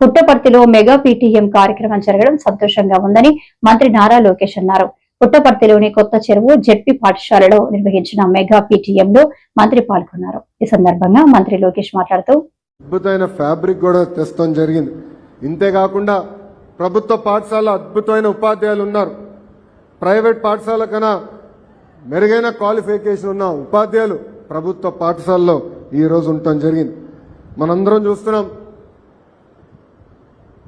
పుట్టపర్తిలో mega PTM కార్యక్రమం జరగడం సంతోషంగా ఉందని మంత్రి నారా లోకేష్ అన్నారు. పుట్టపర్తిలోని కొత్త చెరువు జెడ్పీ పాఠశాలలో నిర్వహించిన మెగా పీటీఎం లో మంత్రి పాల్గొన్నారు. ఈ సందర్భంగా మంత్రి లోకేష్ మాట్లాడుతూ అద్భుతమైన ఫ్యాబ్రిక్ కూడా తెస్తాం జరిగింది. ఇంతేకాకుండా ప్రభుత్వ పాఠశాల అద్భుతమైన ఉపాధ్యాయులు ఉన్నారు. ప్రైవేట్ పాఠశాల కన్నా మెరుగైన క్వాలిఫికేషన్ ఉన్న ఉపాధ్యాయులు ప్రభుత్వ పాఠశాలలో ఈ రోజు ఉండటం జరిగింది. మనందరం చూస్తున్నాం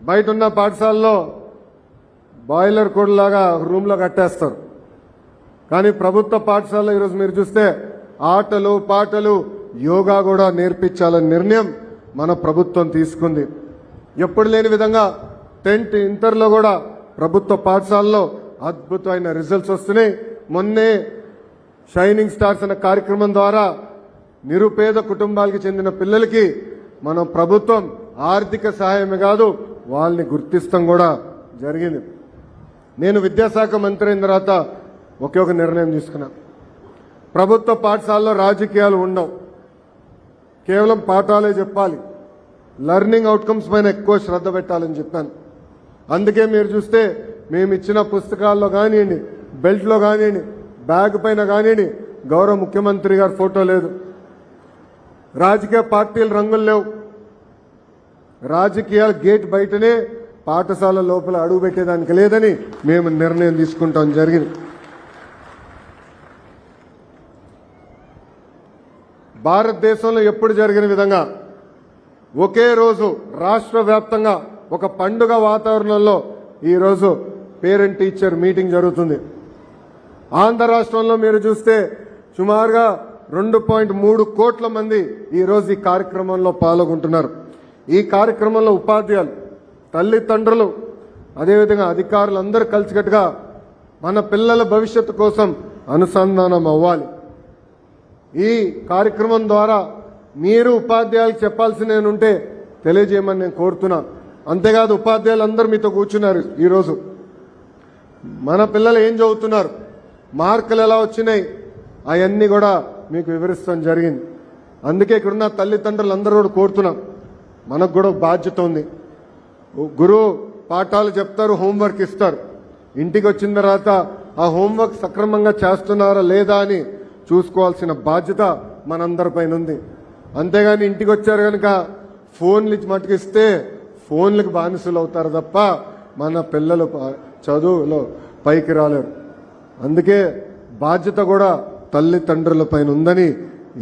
బయట ఉన్న పాఠశాలలో బాయిలర్ కోడ్ లాగా రూమ్లో కట్టేస్తారు. కానీ ప్రభుత్వ పాఠశాలలో ఈరోజు మీరు చూస్తే ఆటలు పాటలు యోగా కూడా నేర్పించాలనే నిర్ణయం మన ప్రభుత్వం తీసుకుంది. ఎప్పుడు లేని విధంగా టెన్త్ ఇంటర్లో కూడా ప్రభుత్వ పాఠశాలలో అద్భుతమైన రిజల్ట్స్ వస్తున్నాయి. మొన్నే షైనింగ్ స్టార్స్ అనే కార్యక్రమం ద్వారా నిరుపేద కుటుంబాలకు చెందిన పిల్లలకి మన ప్రభుత్వం ఆర్థిక సహాయమే కాదు వాళ్ళని గుర్తిస్తాం కూడా జరిగింది. నేను విద్యాశాఖ మంత్రి అయిన తర్వాత ఒకే ఒక నిర్ణయం తీసుకున్నా. ప్రభుత్వ పాఠశాలలో రాజకీయాలు ఉండవు. కేవలం పాఠాలే చెప్పాలి. లర్నింగ్ అవుట్కమ్స్ పైన ఎక్కువ శ్రద్ధ పెట్టాలని చెప్పాను. అందుకే మీరు చూస్తే మేము ఇచ్చిన పుస్తకాల్లో కానివ్వండి బెల్ట్లో కానివ్వండి బ్యాగ్ పైన కానివ్వండి గౌరవ ముఖ్యమంత్రి గారి ఫోటో లేదు. రాజకీయ పార్టీల రంగులు లేవు. రాజకీయాలు గేట్ బయటనే పాఠశాల లోపల అడుగు పెట్టేదానికి లేదని మేము నిర్ణయం తీసుకుంటాం జరిగింది. భారతదేశంలో ఎప్పుడు జరిగిన విధంగా ఒకే రోజు రాష్ట్ర వ్యాప్తంగా ఒక పండుగ వాతావరణంలో ఈరోజు పేరెంట్ టీచర్ మీటింగ్ జరుగుతుంది. ఆంధ్ర రాష్ట్రంలో మీరు చూస్తే సుమారుగా రెండు పాయింట్ మూడు కోట్ల మంది ఈరోజు ఈ కార్యక్రమంలో పాల్గొంటున్నారు. ఈ కార్యక్రమంలో ఉపాధ్యాయులు తల్లిదండ్రులు అదేవిధంగా అధికారులు అందరూ కలిసికట్టుగా మన పిల్లల భవిష్యత్తు కోసం అనుసంధానం అవ్వాలి. ఈ కార్యక్రమం ద్వారా మీరు ఉపాధ్యాయులకు చెప్పాల్సిన ఉంటే తెలియజేయమని నేను కోరుతున్నా. అంతేకాదు ఉపాధ్యాయులు అందరూ మీతో కూర్చున్నారు ఈరోజు. మన పిల్లలు ఏం చదువుతున్నారు? మార్కులు ఎలా వచ్చినాయి? అవన్నీ కూడా మీకు వివరిస్తాం జరిగింది. అందుకే ఇక్కడున్న తల్లిదండ్రులు అందరూ కూడా కోరుతున్నాం. మనకు కూడా బాధ్యత ఉంది. గురువు పాఠాలు చెప్తారు హోంవర్క్ ఇస్తారు. ఇంటికి వచ్చిన తర్వాత ఆ హోంవర్క్ సక్రమంగా చేస్తున్నారా లేదా అని చూసుకోవాల్సిన బాధ్యత మనందరిపైన ఉంది. అంతేగాని ఇంటికి వచ్చారు కనుక ఫోన్లు మటుకు మటుకిస్తే ఫోన్లకు బానిసలు అవుతారు తప్ప మన పిల్లలు చదువులో పైకి రాలేరు. అందుకే బాధ్యత కూడా తల్లిదండ్రుల పైన ఉందని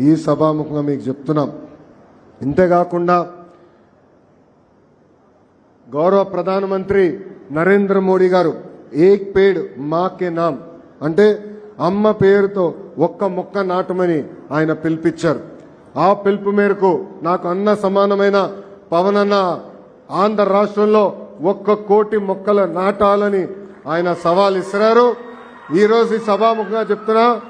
ఈ సభాముఖంగా మీకు చెప్తున్నాం. ఇంతేకాకుండా గౌరవ ప్రధానమంత్రి నరేంద్ర మోడీ గారు ఏక్ పేడ్ మాకే నామ్. అంటే అమ్మ పేరుతో ఒక్క మొక్క నాటమని ఆయన పిలిపించారు. ఆ పిలుపు మేరకు నాకు అన్న సమానమైన పవనన్న ఆంధ్ర రాష్ట్రంలో ఒక్క కోటి మొక్కలు నాటాలని ఆయన సవాల్ ఇస్తున్నారు. ఈరోజు సభాముఖంగా చెప్తున్నా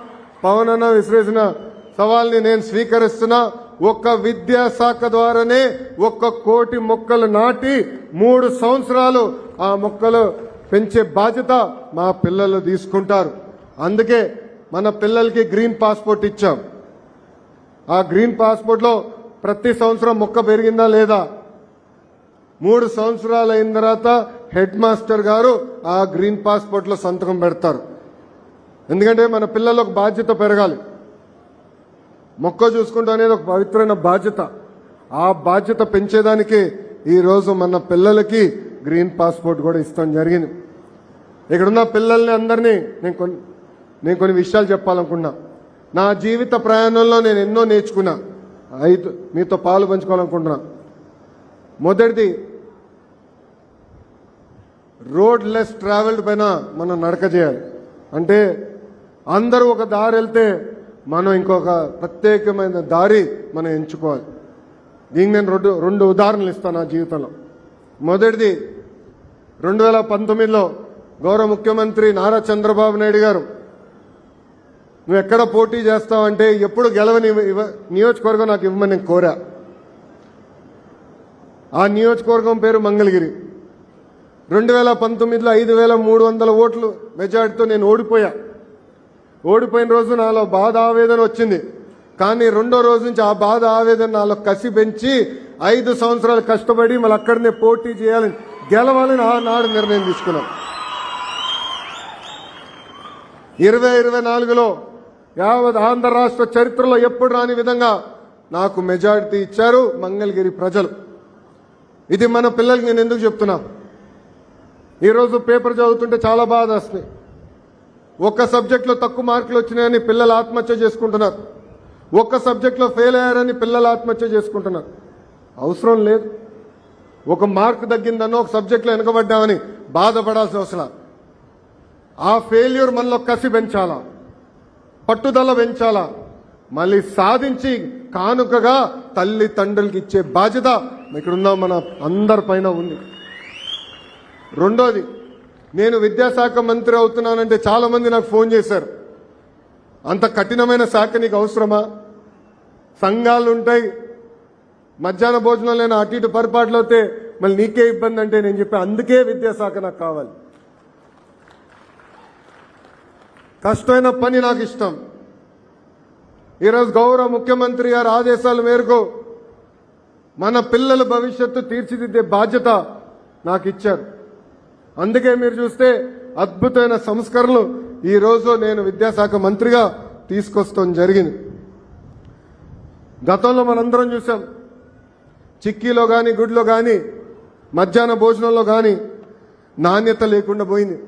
పవన్ అన్న విసిరేసిన సవాల్ని నేను స్వీకరిస్తున్నా. ఒక్క విద్యాశాఖ ద్వారానే ఒక్క కోటి మొక్కలు నాటి మూడు సంవత్సరాలు ఆ మొక్కలు పెంచే బాధ్యత మా పిల్లలు తీసుకుంటారు. అందుకే మన పిల్లలకి గ్రీన్ పాస్పోర్ట్ ఇచ్చాం. ఆ గ్రీన్ పాస్పోర్ట్లో ప్రతి సంవత్సరం మొక్క పెరిగిందా లేదా? మూడు సంవత్సరాలు అయిన తర్వాత హెడ్ మాస్టర్ గారు ఆ గ్రీన్ పాస్పోర్ట్లో సంతకం పెడతారు. ఎందుకంటే మన పిల్లలకు బాధ్యత పెరగాలి. మొక్క చూసుకుంటూ అనేది ఒక పవిత్రమైన బాధ్యత. ఆ బాధ్యత పెంచేదానికి ఈ రోజు మన పిల్లలకి గ్రీన్ పాస్పోర్ట్ కూడా ఇస్తాం జరిగింది. ఇక్కడున్న పిల్లల్ని అందరినీ నేను కొన్ని నేను కొన్ని విషయాలు చెప్పాలనుకున్నా. నా జీవిత ప్రయాణంలో నేను ఎన్నో నేర్చుకున్నా. ఐదు మీతో పాలు పంచుకోవాలనుకుంటున్నా. మొదటిది రోడ్ లెస్ ట్రావెల్డ్ పైన మనం నడక చేయాలి. అంటే అందరూ ఒక దారి వెళ్తే మనం ఇంకొక ప్రత్యేకమైన దారి మనం ఎంచుకోవాలి. దీనికి నేను రెండు రెండు ఉదాహరణలు ఇస్తాను నా జీవితంలో. మొదటిది రెండు వేల పంతొమ్మిదిలో గౌరవ ముఖ్యమంత్రి నారా చంద్రబాబు నాయుడు గారు నువ్వు ఎక్కడ పోటీ చేస్తావంటే ఎప్పుడు గెలవని ఇవ్వ- నియోజకవర్గం నాకు ఇవ్వమని నేను కోరా. ఆ నియోజకవర్గం పేరు మంగళగిరి. రెండు వేల పంతొమ్మిదిలో ఐదు వేల మూడు వందల ఓట్లు మెజార్టీతో నేను ఓడిపోయా. ఓడిపోయిన రోజు నాలో బాధ ఆవేదన వచ్చింది. కానీ రెండో రోజు నుంచి ఆ బాధ ఆవేదన నాలో కసి పెంచి ఐదు సంవత్సరాలు కష్టపడి మళ్ళీ అక్కడనే పోటీ చేయాలని గెలవాలని ఆనాడు నిర్ణయం తీసుకున్నాం. ఇరవై ఇరవై నాలుగులో యావత్ ఆంధ్ర రాష్ట్ర చరిత్రలో ఎప్పుడు రాని విధంగా నాకు మెజారిటీ ఇచ్చారు మంగళగిరి ప్రజలు. ఇది మన పిల్లలకి నేను ఎందుకు చెప్తున్నా? ఈరోజు పేపర్ చదువుతుంటే చాలా బాధ వస్తుంది. ఒక్క సబ్జెక్ట్లో తక్కువ మార్కులు వచ్చినాయని పిల్లలు ఆత్మహత్య చేసుకుంటున్నారు. ఒక్క సబ్జెక్ట్లో ఫెయిల్ అయ్యారని పిల్లలు ఆత్మహత్య చేసుకుంటున్నారు. అవసరం లేదు. ఒక మార్క్ తగ్గిందనో ఒక సబ్జెక్ట్లో వెనుకబడ్డామని బాధపడాల్సిన అవసరం ఆ ఫెయిల్యూర్ మనలో కసి పెంచాలా? పట్టుదల పెంచాలా? మళ్ళీ సాధించి కానుకగా తల్లి తండ్రులకి ఇచ్చే బాధ్యత ఇక్కడున్న మన అందరి పైన ఉంది. రెండోది నేను విద్యాశాఖ మంత్రి అవుతున్నానంటే చాలా మంది నాకు ఫోన్ చేశారు. అంత కఠినమైన శాఖ నీకు అవసరమా? సంఘాలు ఉంటాయి. మధ్యాహ్న భోజనం లేని అటు ఇటు పొరపాట్లు అవుతే మళ్ళీ నీకే ఇబ్బంది అంటే నేను చెప్పి అందుకే విద్యాశాఖ నాకు కావాలి. కష్టమైన పని నాకు ఇష్టం. ఈరోజు గౌరవ ముఖ్యమంత్రి గారి ఆదేశాల మేరకు మన పిల్లల భవిష్యత్తు తీర్చిదిద్దే బాధ్యత నాకు ఇచ్చారు. అందుకే మీరు చూస్తే అద్భుతమైన సంస్కరణలు ఈరోజు నేను విద్యాశాఖ మంత్రిగా తీసుకొస్తాం జరిగింది. గతంలో మనందరం చూసాం చిక్కీలో కానీ గుడ్లో కానీ మధ్యాహ్న భోజనంలో కానీ నాణ్యత లేకుండా పోయింది.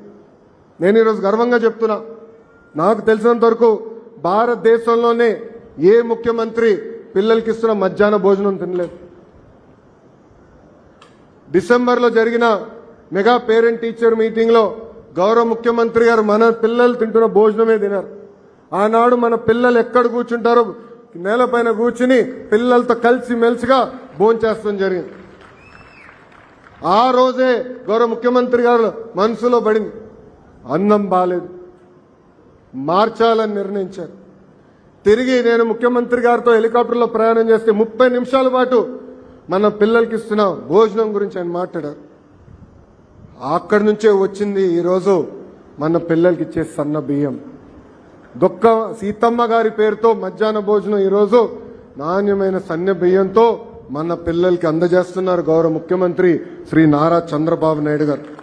నేను ఈరోజు గర్వంగా చెప్తున్నా. నాకు తెలిసినంత వరకు భారతదేశంలోనే ఏ ముఖ్యమంత్రి పిల్లలకి ఇస్తున్న మధ్యాహ్న భోజనం తినలేదు. డిసెంబర్లో జరిగిన మెగా పేరెంట్ టీచర్ మీటింగ్లో గౌరవ ముఖ్యమంత్రి గారు మన పిల్లలు తింటున్న భోజనమే తినారు. ఆనాడు మన పిల్లలు ఎక్కడ కూర్చుంటారో నేలపైన కూర్చుని పిల్లలతో కలిసి మెలిసిగా భోంచేస్తాం జరిగింది. ఆ రోజే గౌరవ ముఖ్యమంత్రి గారు మనసులో పడింది. అన్నం బాలేదు. మార్చాలని నిర్ణయించారు. తిరిగి నేను ముఖ్యమంత్రి గారితో హెలికాప్టర్లో ప్రయాణం చేస్తే ముప్పై నిమిషాల పాటు మన పిల్లలకి ఇస్తున్న. భోజనం గురించి ఆయన మాట్లాడారు. అక్కడి నుంచే వచ్చింది ఈరోజు మన పిల్లలకి ఇచ్చే సన్న బియ్యం. దొక్క సీతమ్మ గారి పేరుతో మధ్యాహ్న భోజనం ఈరోజు నాణ్యమైన సన్న బియ్యంతో మన పిల్లలకి అందజేస్తున్నారు గౌరవ ముఖ్యమంత్రి శ్రీ నారా చంద్రబాబు నాయుడు గారు.